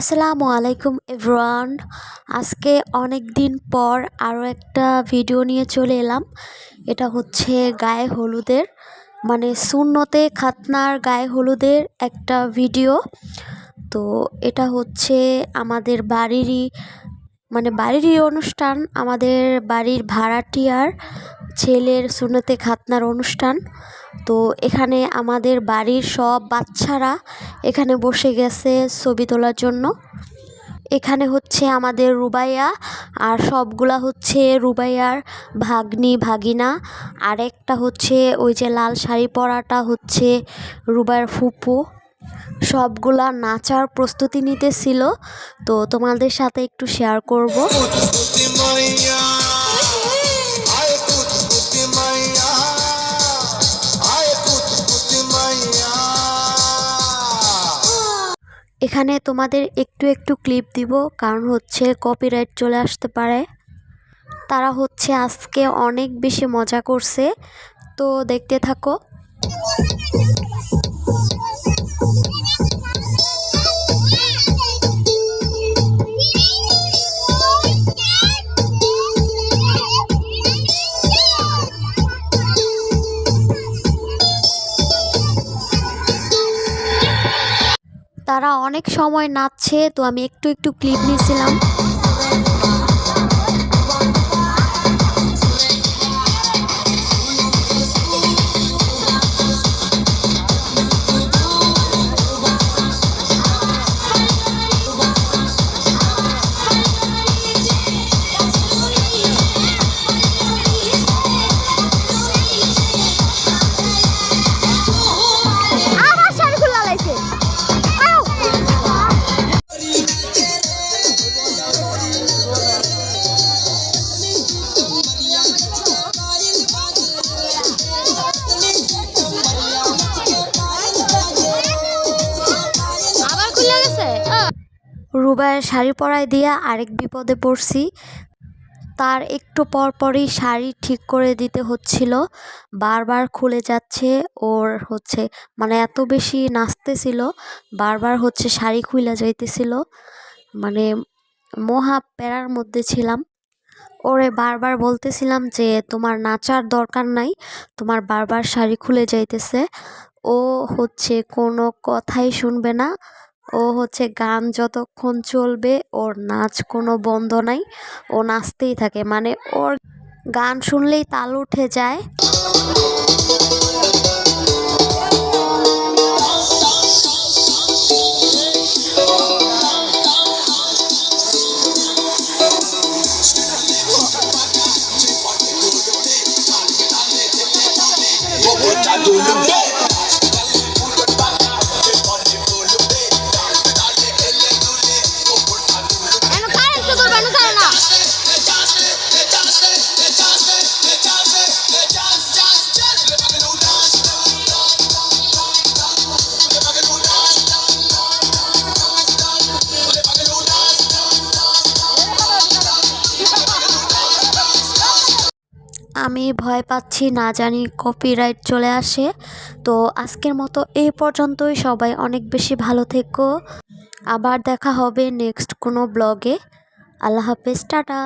আসসালামু আলাইকুম এভরান আজকে অনেক দিন পর আরও একটা ভিডিও নিয়ে চলে এলাম। এটা হচ্ছে গায়ে হলুদের মানে শূন্যতে খাতনার গায়ে হলুদের একটা ভিডিও। তো এটা হচ্ছে আমাদের বাড়িরই মানে বাড়িরই অনুষ্ঠান, আমাদের বাড়ির ভাড়াটিয়ার ছেলের সুন্নতে খাতনার অনুষ্ঠান। তো এখানে আমাদের বাড়ির সব বাচ্চারা এখানে বসে গেছে ছবি তোলার জন্য। এখানে হচ্ছে আমাদের রুবাইয়া আর সবগুলা হচ্ছে রুবাইয়ার ভাগ্নি, ভাগিনা। আর একটা হচ্ছে ওই যে লাল শাড়ি পরাটা হচ্ছে রুবাইয়ার ফুপু। সবগুলা নাচার প্রস্তুতি নিতেছিল। তো তোমাদের সাথে একটু শেয়ার করব। এখানে তোমাদের একটু একটু ক্লিপ দিব, কারণ হচ্ছে কপিরাইট চলে আসতে পারে। তারা হচ্ছে আজকে অনেক বেশি মজা করছে। তো দেখতে থাকো। তারা অনেক সময় নাচছে তো আমি একটু একটু ক্লিপ নিয়েছিলাম। রুবায়ের শাড়ি পরায় দিয়া আরেক বিপদে পড়ছি। তার একটু পর পরই শাড়ি ঠিক করে দিতে হচ্ছিল। বারবার খুলে যাচ্ছে, ওর হচ্ছে মানে এত বেশি নাচতেছিল, বারবার হচ্ছে শাড়ি খুলে যাইতেছিল। মানে মহা প্যারার মধ্যে ছিলাম। ওরে বারবার বলতেছিলাম যে, তোমার নাচার দরকার নাই, তোমার বারবার শাড়ি খুলে যাইতেছে। ও হচ্ছে কোনো কথাই শুনবে না। ও হচ্ছে গান যতক্ষণ চলবে, ওর নাচ কোনো বন্ধ নাই, ও নাচতেই থাকে। মানে ওর গান শুনলেই তাল উঠে যায়। এন আমি ভয় পাচ্ছি, না জানি কপিরাইট চলে আসে। তো আজকের মতো এই পর্যন্তই। সবাই অনেক বেশি ভালো থেকো। আবার দেখা হবে নেক্সট কোনো ব্লগে আল্লাহ হাফেজ, টাটা।